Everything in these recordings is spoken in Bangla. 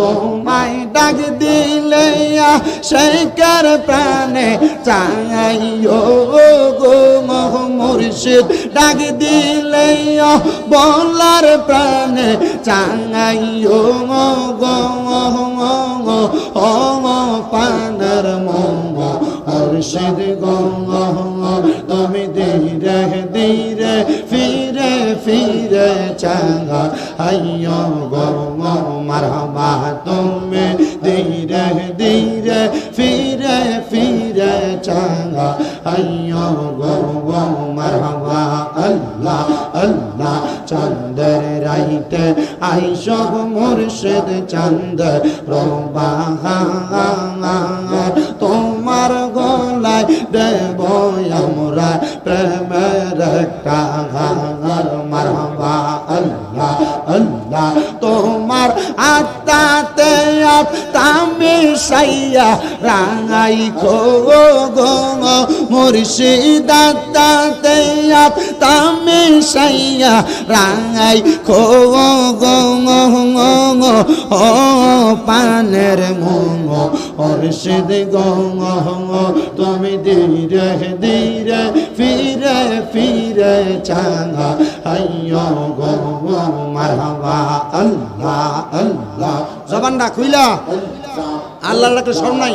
তোমায় ডাক দিলে শেখর প্রাণে চাইও গো মোহ মুর্শিদ ডাক দিলে বলার প্রাণে চাইও গো ও পানের মোহ মুর্শিদ গো ফিরে চাঙ্গা। আইয়ো গো মারহাবা, তুমি ধীরে ধীরে, ফিরে ফিরে চাঙ্গা। আইয়ো গো মারহাবা, আল্লাহ আল্লাহ চন্দ্র রাইতে আইসব মুর্শিদ চন্দ্র রোবা তোমার গলায় দেব আমরা প্রেমের কাহার মারহাবা আল্লাহ আল্লাহ তোমার আত্মাতে তামি সাইয়া রাঙাই খো গো মুর্শিদ আত্মাতে তামি সাইয়া রাঙাই খো গো ও পানের মোমো মুর্শিদ গো, তুমি ধীরে ধীরে ফিরে ফিরে চাঙ্গা আইয়ো গো মারহাবা। আল্লাহ আল্লাহ। জবানটা খুইলা। আল্লাহ ডাকলে সর নাই।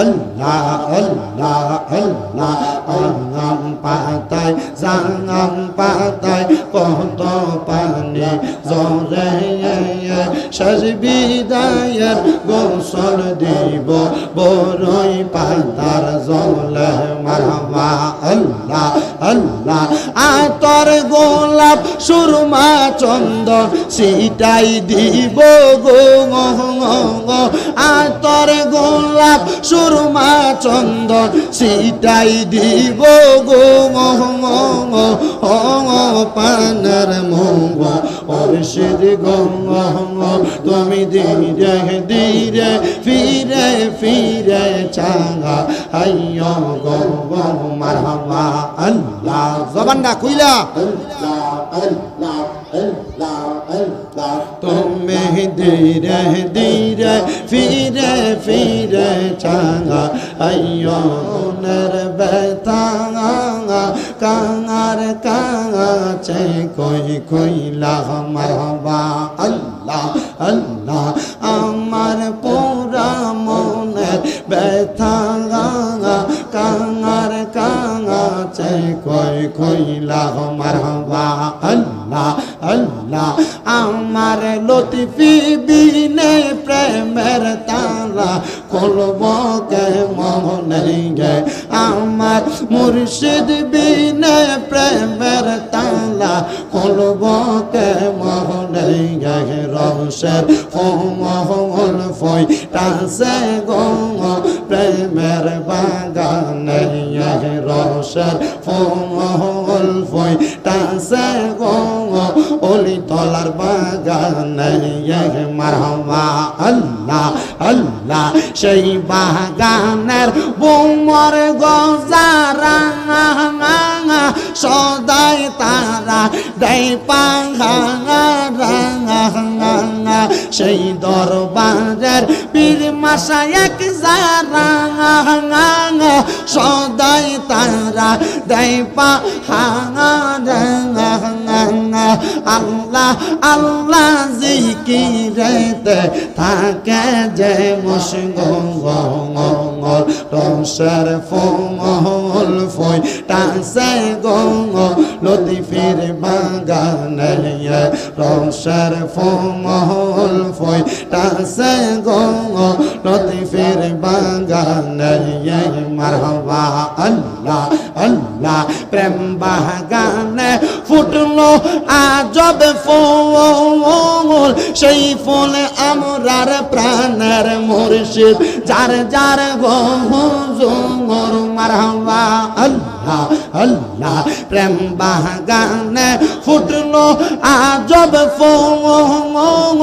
আল্লাহ আল্লাহ আল্লাহ। আঙ্গাম পাতায়, জাঙ্গাম পাতায়, কত পানি জরে শেষ বিদায়ের গোসল দিব বড়ই পাতার জলে মারহাবা আল্লাহ আল্লাহ, আতর গোলাপ সুরমা চন্দন সিটাই দিব গো আতর গোলাপ সুরমা চন্দন সিটাই দিব গো পানের মঙ্গ অর্ষিদ গঙ্গ। তুমি ধীরে ধীরে ফিরে ফিরে চাঙ্গা আইয় গো মারহাবা, আল্লাহ জবানটা কইলা তুমি ধীরে ধীরে ফিরে ফিরে চাঙ্গা আইয় নের বেতাঙ্গা কাঙার কাছে কই কইলা, মারহাবা, আল্লাহ। আল্লাহ, আমার পুরা মনের ব্যথা কাঙার কাঙাছে কই কইলা মারহাবা। আল্লাহ আল্লাহ, আমার লতিফি বিনে প্রেমের তালা খুলব কে মনে গে আমার মুর্শিদ বিনে প্রেমের তালা খুলব কে মহলে রসের মহল ফই টাসে গো প্রেমের বাগানে রসের ফমহল ওলি তলার বাগানে আল্লাহ আল্লাহ, সেই বাগানের বোমর গজারা, সদাই তারা দেয় পাঙ্গা সেই দরবারের পীর মাসা এক যারা সদাই তারা দেয় পাঙ্গা আল্লাহ আল্লাহ জিকিরেতে থাকে যে মুসগঙ্গল রসের ফমল ফই টাসে গঙ্গ লতিফির বাগানে রসের ফমল ফই টাসে গঙ্গ লতিফির বাগানে মারহবা, আল্লাহ আল্লাহ, প্রেম বাগানে ফুটলো আজব ফুল সেই ফুল আমরার প্রাণের মুর্শিদ যার যার গো জোর মারহাবা আল্লাহ। আল্লাহ, প্রেম বাগানে ফুটলো আজব ফুল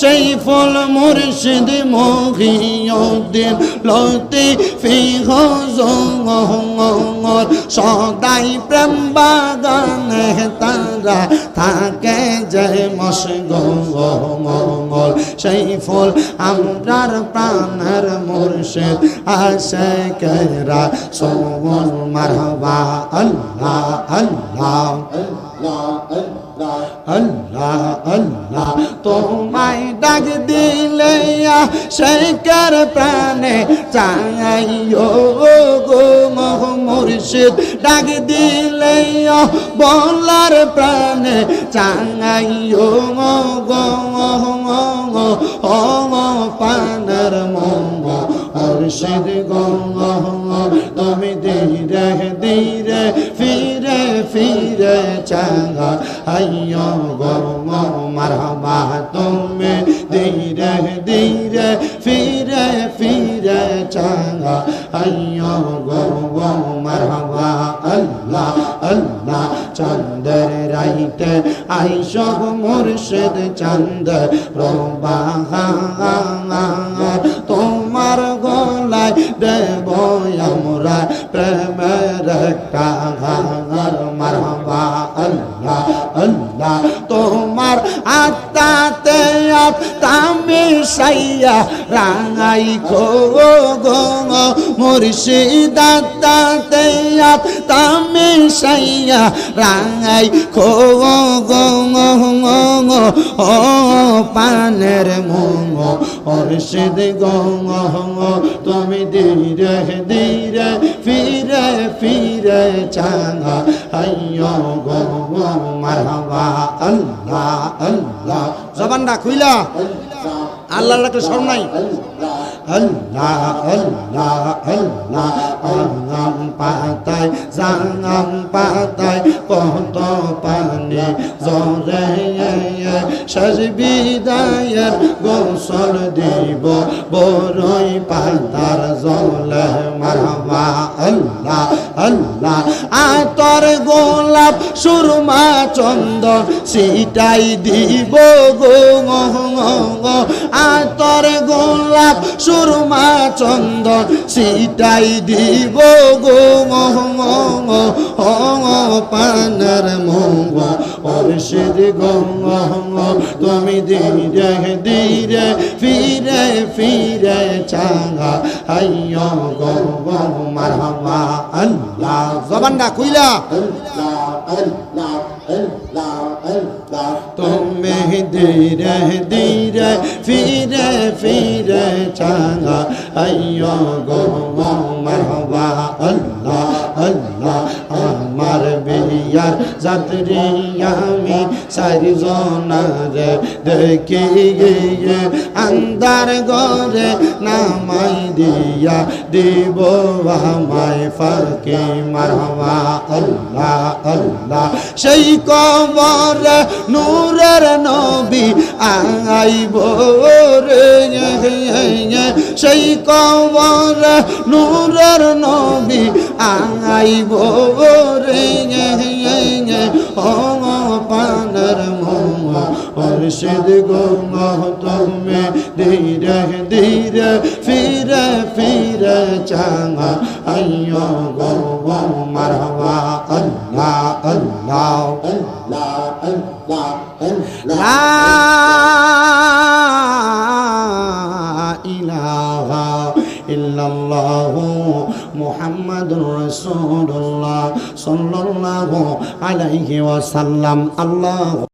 সেই ফুল মুর্শিদ মহিউদ্দিন লতি ফিহ সদাই প্রেম বাগানে তারা থাকে যে মশগল সেই ফুল আমরার প্রাণের মুর্শিদ আসে কেরা সোমল মারহাবা। আল্লাহ আল্লাহ আল্লাহ আল্লাহ তোমায় ডাক দিলে শেখর প্রাণে চাইও গো মহ মুর্শিদ ডাক দিলে বলার প্রাণে চাইও গো ও পানের মঙ্গ মুর্শিদ গো তুমি ধীরে ধীরে ফিরে ফিরে চাঙ্গা আইয় গো মারহাবা, তুমি ধীরে ধীরে ফিরে ফিরে চাঙ্গা আইয় গো মারহাবা, আল্লাহ আল্লাহ চন্দ্র রাইতে আইস মুর্শিদ চন্দ্র রোবা গলায় দেব আমরা প্রেমের একটা ঘর মারবা আল্লাহ আল্লাহ, তোমার আত্মাতে তামি সাইয়া রাঙাই গো গো। মুর্শিদ আত্মাতে তামি সাইয়া রাঙাই খো গো। ও পানের মঙ্গ, অর্ষিদ গঙ্গ তুমি ধীরে ধীরে ফিরে ফিরে চাঙ্গা আইয় গো মারবা আল্লাহ আল্লাহ। জবানটা খুইলা। আল্লাহ রাখলে সব নাই। আল্লাহ আল্লাহ আল্লাহ আঙাম পাতায় জাঙাম পাতায়, কত পানি জরে শেষ বিদায়ের গোসল দিব বড়ই পাতার জলে মারবা আল্লাহ আল্লাহ, আতর গোলাপ, সুরমা চন্দন সিটাই দিব গো। আতর গোলাপ সুরমা চন্দন সিটাই দিব গো পানের মঙ্গ অর্ষিদ গঙ্গ তুমি ধীরে ধীরে ফিরে ফিরে চাঙ্গা আইয় গো মারহাবা আল্লাহ জবানটা খুইলা তুমি ধীরে ধীরে ফিরে ফিরে চাঙ্গা আইয় গো गो আল্লাহ যাত্রী আমি সারি জনারে দেখি গিয়ে আন্দার ঘরে নামাই দিয়া দিব আমায় ফাঁকে, মারহাবা আল্লাহ আল্লাহ। সেই কবর নূরের নবী আইব রে, সেই কবর নূরের নবী আইব রে। মুর্শিদ গঙ্গ তুমি ধীরে ধীরে ফিরে ফিরে চাঙ্গা আইয় গো মারহাবা। আল্লাহ আল্লাহ। লা ইলাহা ইল্লাল্লাহু মুহাম্মাদুর রাসূলুল্লাহ। সাল্লাল্লাহু আলাইহি ওয়াসাল্লাম। আল্লাহ